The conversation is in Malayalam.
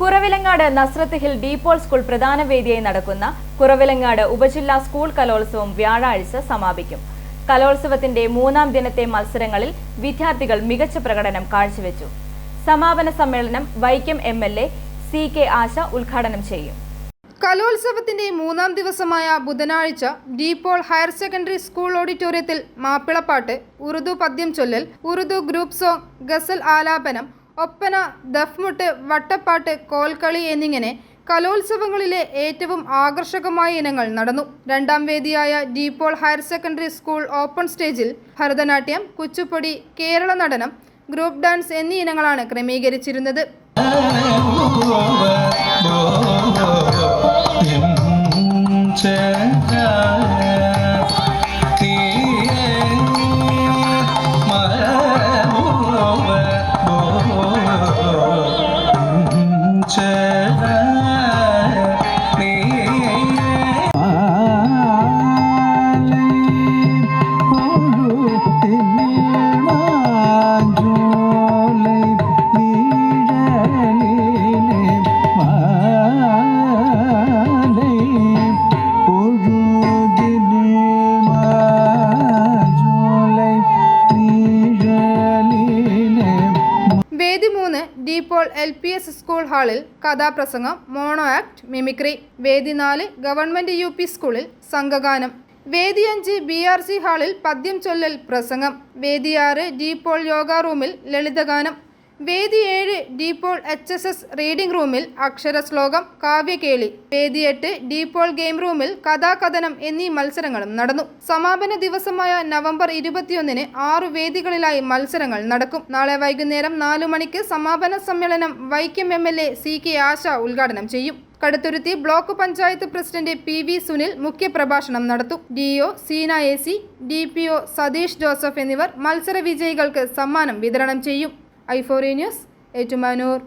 Kuravilangad Nasrath hill DePaul school പ്രധാന വേദിയായി നടക്കുന്ന കുറവിലങ്ങാട് ഉപജില്ലാ സ്കൂൾ കലോത്സവം വ്യാഴാഴ്ച സമാപിക്കും. കലോത്സവത്തിന്റെ മൂന്നാം ദിനത്തെ മത്സരങ്ങളിൽ വിദ്യാർത്ഥികൾ മികച്ച പ്രകടനം കാഴ്ചവെച്ചു. സമാപന സമ്മേളനം Vaikom M L A C K Asha ഉദ്ഘാടനം ചെയ്യും. കലോത്സവത്തിന്റെ മൂന്നാം ദിവസമായ ബുധനാഴ്ച ഡീപോൾ ഹയർ സെക്കൻഡറി സ്കൂൾ ഓഡിറ്റോറിയത്തിൽ മാപ്പിളപ്പാട്ട് ഉറുദു പദ്യം ചൊല്ലൽ ഉറുദു ഗ്രൂപ്പ് സോങ് ഗസൽ ആലാപനം ഒപ്പന ദഫ്മുട്ട് വട്ടപ്പാട്ട് കോൽക്കളി എന്നിങ്ങനെ കലോത്സവങ്ങളിലെ ഏറ്റവും ആകർഷകമായ ഇനങ്ങൾ നടന്നു രണ്ടാം വേദിയായ DePaul higher secondary school open സ്റ്റേജിൽ ഭരതനാട്യം കുച്ചുപ്പൊടി കേരള നടനം ഗ്രൂപ്പ് ഡാൻസ് എന്നീ ഇനങ്ങളാണ് ക്രമീകരിച്ചിരുന്നത് വേദി മൂന്ന് DePaul L P S school ഹാളിൽ കഥാപ്രസംഗം മോണോ ആക്ട് മിമിക്രി വേദി നാല് ഗവൺമെന്റ് യു പി സ്കൂളിൽ സംഘഗാനം. വേദി അഞ്ച് ബി ആർ സി ഹാളിൽ പദ്യം ചൊല്ലൽ പ്രസംഗം. വേദി ആറ് ഡീപോൾ യോഗ റൂമിൽ ലളിതഗാനം. വേദി ഏഴ് DePaul H S S reading റൂമിൽ അക്ഷരശ്ലോകം കാവ്യകേളി വേദി എട്ട് ഡീപോൾ ഗെയിം റൂമിൽ കഥാകഥനം എന്നീ മത്സരങ്ങളും നടന്നു. സമാപന ദിവസമായ നവംബർ ഇരുപത്തിയൊന്നിന് ആറു വേദികളിലായി മത്സരങ്ങൾ നടക്കും. നാളെ വൈകുന്നേരം നാലു മണിക്ക് സമാപന സമ്മേളനം Vaikom M L A C K Asha ഉദ്ഘാടനം ചെയ്യും. Kaduthuruthy block panchayat president P V Sunil മുഖ്യപ്രഭാഷണം നടത്തും. D O Seena A C D P O Sathish Joseph എന്നിവർ മത്സര വിജയികൾക്ക് സമ്മാനം വിതരണം ചെയ്യും. ഐഫോറി ന്യൂസ് ഏറ്റുമാനൂർ